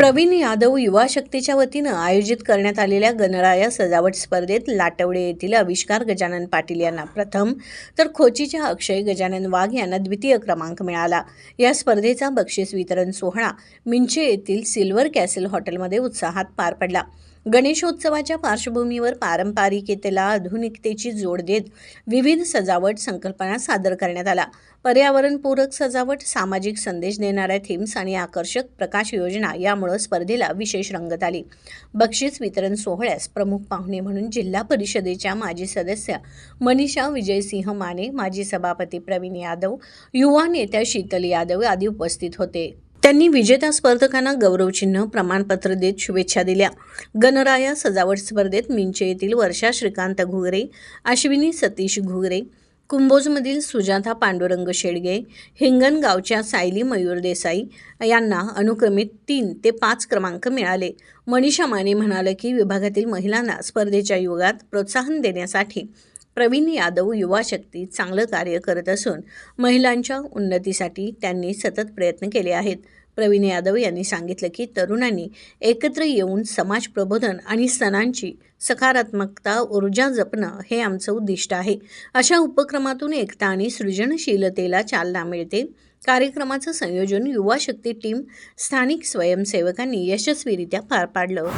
प्रवीण यादव युवा शक्तीच्या वतीनं आयोजित करण्यात आलेल्या गणराया सजावट स्पर्धेत लाटवडे येथील आविष्कार गजानन पाटील यांना प्रथम तर खोचीच्या अक्षय गजानन वाघ यांना द्वितीय क्रमांक मिळाला. या स्पर्धेचा बक्षीस वितरण सोहळा मिंचे येथील सिल्वर कॅसल हॉटेलमध्ये उत्साहात पार पडला. गणेशोत्सवाच्या पार्श्वभूमीवर पारंपरिकतेला आधुनिकतेची जोड देत विविध सजावट संकल्पना सादर करण्यात आला. पर्यावरणपूरक सजावट सामाजिक संदेश देणाऱ्या थीम्स आणि आकर्षक प्रकाश योजना यामुळे स्पर्धेला विशेष रंगत आली. बक्षीस वितरण सोहळ्यास प्रमुख पाहुणे म्हणून जिल्हा परिषदेच्या माजी सदस्य मनीषा विजयसिंह माने माजी सभापती प्रवीण यादव युवा नेत्या शीतल यादव आदी उपस्थित होते. त्यांनी विजेत्या स्पर्धकांना गौरवचिन्ह प्रमाणपत्र देत शुभेच्छा दिल्या. गणराया सजावट स्पर्धेत मिंचे येथील वर्षा श्रीकांत घुगरे अश्विनी सतीश घुगरे कुंभोजमधील सुजाता पांडुरंग शेडगे हिंगणगावच्या सायली मयूर देसाई यांना अनुक्रमित तीन ते पाच क्रमांक मिळाले. मनीषा माने म्हणाले की विभागातील महिलांना स्पर्धेच्या युगात प्रोत्साहन देण्यासाठी प्रवीण यादव युवा शक्ती चांगलं कार्य करत असून महिलांच्या उन्नतीसाठी त्यांनी सतत प्रयत्न केले आहेत. प्रवीण यादव यांनी सांगितलं की तरुणांनी एकत्र येऊन समाज प्रबोधन आणि सणांची सकारात्मकता ऊर्जा जपणं हे आमचं उद्दिष्ट आहे. अशा उपक्रमातून एकता आणि सृजनशीलतेला चालना मिळते. कार्यक्रमाचं संयोजन युवा शक्ती टीम स्थानिक स्वयंसेवकांनी यशस्वीरित्या पार पाडलं.